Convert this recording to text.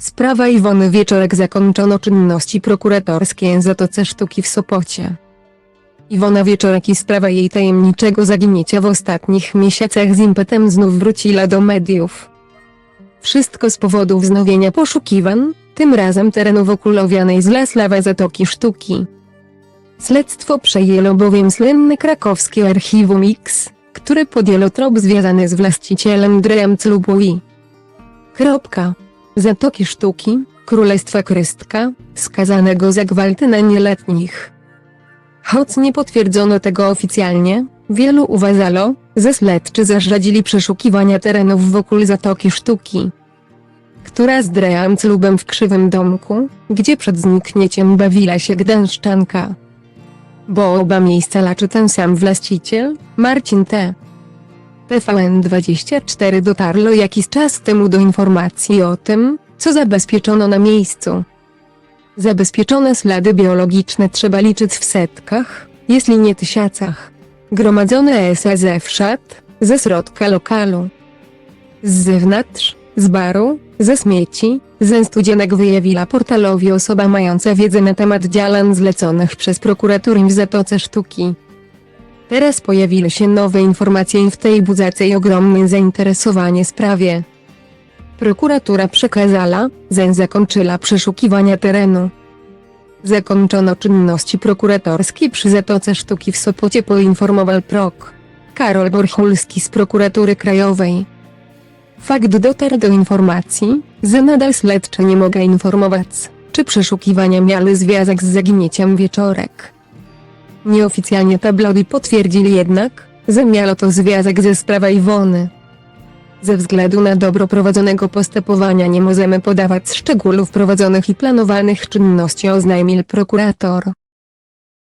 Sprawa Iwony Wieczorek zakończono czynności prokuratorskie Zatoce Sztuki w Sopocie. Iwona Wieczorek i sprawa jej tajemniczego zaginięcia w ostatnich miesiącach z impetem znów wróciła do mediów. Wszystko z powodu wznowienia poszukiwań, tym razem terenu wokół owianej z Laslawa Zatoki Sztuki. Śledztwo przejęło bowiem słynne krakowskie archiwum X, które podjęło trop związany z właścicielem Dream Clubui. Kropka. Zatoki Sztuki, Królestwa Krystka, skazanego za gwałty na nieletnich. Choć nie potwierdzono tego oficjalnie, wielu uważało, że śledczy zarzadzili przeszukiwania terenów wokół Zatoki Sztuki. Która z Clubem w Krzywym Domku, gdzie przed zniknięciem bawiła się gdańszczanka. Bo oba miejsca laczy ten sam właściciel, Marcin T. TVN24 dotarło jakiś czas temu do informacji o tym, co zabezpieczono na miejscu. Zabezpieczone ślady biologiczne trzeba liczyć w setkach, jeśli nie tysiącach. Gromadzone ESA ze wszat, ze środka lokalu. Z zewnątrz, z baru, ze śmieci, ze studzienek wyjawiła portalowi osoba mająca wiedzę na temat działań zleconych przez prokuraturę w Zatoce Sztuki. Teraz pojawiły się nowe informacje i w tej budzacej ogromne zainteresowanie sprawie. Prokuratura przekazała, że zakończyła przeszukiwania terenu. Zakończono czynności prokuratorskie przy Zatoce Sztuki w Sopocie poinformował prok. Karol Borchulski z prokuratury krajowej. Fakt dotarł do informacji, że nadal śledczy nie mogę informować, czy przeszukiwania miały związek z zaginięciem wieczorek. Nieoficjalnie tabloidy potwierdzili jednak, że miało to związek ze sprawą Iwony. Ze względu na dobro prowadzonego postępowania nie możemy podawać szczegółów prowadzonych i planowanych czynności oznajmił prokurator.